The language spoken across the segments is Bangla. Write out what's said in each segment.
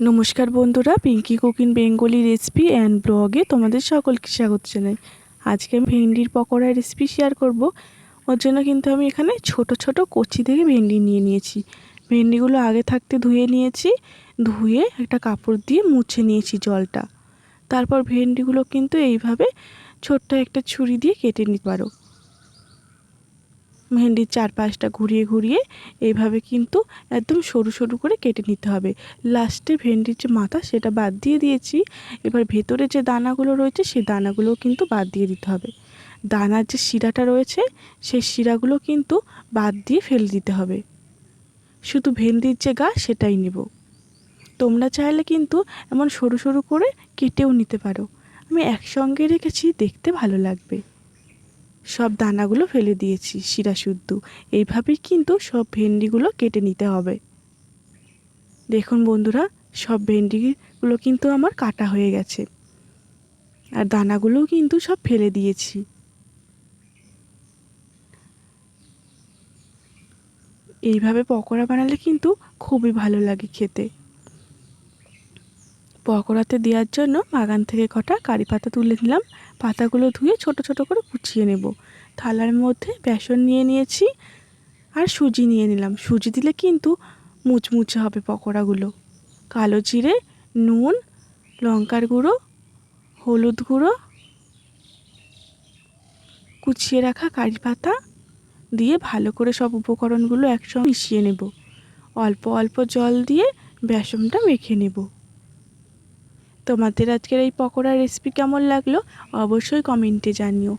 নমস্কার বন্ধুরা Pinky cooking Bengali recipe and ব্লগে তোমাদের সকলকে স্বাগত জানাই। আজকে আমি ভেন্ডির পকোড়ার রেসিপি শেয়ার করব। ওর জন্য কিন্তু আমি এখানে ছোট ছোট কচি থেকে ভেন্ডি নিয়ে নিয়েছি। ভেন্ডিগুলো আগে থাকতে ধুয়ে নিয়েছি, ধুয়ে একটা কাপড় দিয়ে মুছে নিয়েছি জলটা। তারপর ভেন্ডিগুলো কিন্তু এইভাবে ছোট্ট একটা ছুরি দিয়ে কেটে নিতে পারো। ভেন্ডির চারপাশটা ঘুরিয়ে ঘুরিয়ে এইভাবে কিন্তু একদম সরু সরু করে কেটে নিতে হবে। লাস্টে ভেন্ডির যে মাথা সেটা বাদ দিয়ে দিয়েছি। এবার ভেতরে যে দানাগুলো রয়েছে সেই দানাগুলো কিন্তু বাদ দিয়ে দিতে হবে। দানার যে শিরাটা রয়েছে সেই শিরাগুলো কিন্তু বাদ দিয়ে ফেলে দিতে হবে। শুধু ভেন্ডির যে গা সেটাই নেব। তোমরা চাইলে কিন্তু এমন সরু সরু করে কেটেও নিতে পারো। আমি একসঙ্গে রেখেছি, দেখতে ভালো লাগবে। সব দানাগুলো ফেলে দিয়েছি, শিরা শুদ্ধ। এইভাবেই কিন্তু সব ভেন্ডিগুলো কেটে নিতে হবে। দেখুন বন্ধুরা, সব ভেন্ডিগুলো কিন্তু আমার কাটা হয়ে গেছে। আর দানাগুলোও কিন্তু সব ফেলে দিয়েছি। এইভাবে পকোড়া বানালে কিন্তু খুবই ভালো লাগে খেতে। পকোড়াতে দেওয়ার জন্য বাগান থেকে কটা কারি পাতা তুলে নিলাম। পাতাগুলো ধুয়ে ছোট ছোট করে কুচিয়ে নেব। থালার মধ্যে বেসন নিয়ে নিয়েছি আর সুজি নিয়ে নিলাম। সুজি দিলে কিন্তু মুচমুচে হবে পকোড়াগুলো। কালো জিরে, নুন, লঙ্কার গুঁড়ো, হলুদ গুঁড়ো, কুচিয়ে রাখা কারি পাতা দিয়ে ভালো করে সব উপকরণগুলো একসঙ্গে মিশিয়ে নেব। অল্প অল্প জল দিয়ে বেসনটা মেখে নেব। তোমাদের আজকের এই পকোড়া রেসিপি কেমন লাগল অবশ্যই কমেন্টে জানিও।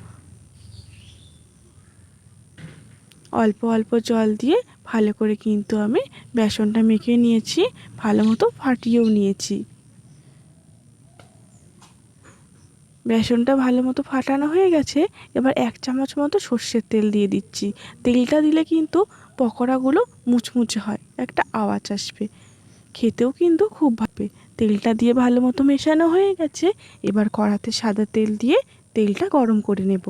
অল্প অল্প জল দিয়ে ভালো করে কিন্তু আমি বেসনটা মেখে নিয়েছি, ভালো মতো ফাটিয়েও নিয়েছি। বেসনটা ভালো মতো ফাটানো হয়ে গেছে, এবার এক চামচ মতো সর্ষের তেল দিয়ে দিচ্ছি। তেলটা দিলে কিন্তু পকোড়াগুলো মুচমুচে হয়, একটা আওয়াজ আসবে। খেতেও কিন্তু খুব ভাবে তেলটা দিয়ে ভালো মতো মেশানো হয়ে গেছে। এবার কড়াতে সাদা তেল দিয়ে তেলটা গরম করে নেব।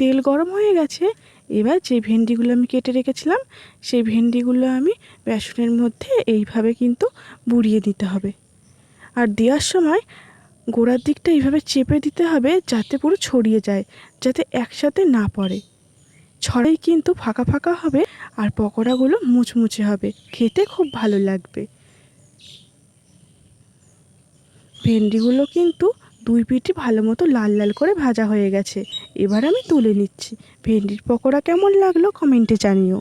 তেল গরম হয়ে গেছে। এবার যে ভেন্ডিগুলো আমি কেটে রেখেছিলাম, সেই ভেন্ডিগুলো আমি বেসনের মধ্যে এইভাবে কিন্তু বুড়িয়ে দিতে হবে। আর দেওয়ার সময় গোড়ার দিকটা এইভাবে চেপে দিতে হবে যাতে পুরো ছড়িয়ে যায়, যাতে একসাথে না পড়ে। ছড়াই কিন্তু ফাঁকা ফাঁকা হবে আর পকোড়াগুলো মুচমুচে হবে। খেতে খুব ভালো লাগবে। ভেন্ডিগুলো কিন্তু দুই পিঠে ভালো মতো লাল লাল করে ভাজা হয়ে গেছে। এবার আমি তুলে নিচ্ছি। ভেন্ডির পকোড়া কেমন লাগল কমেন্টে জানিও।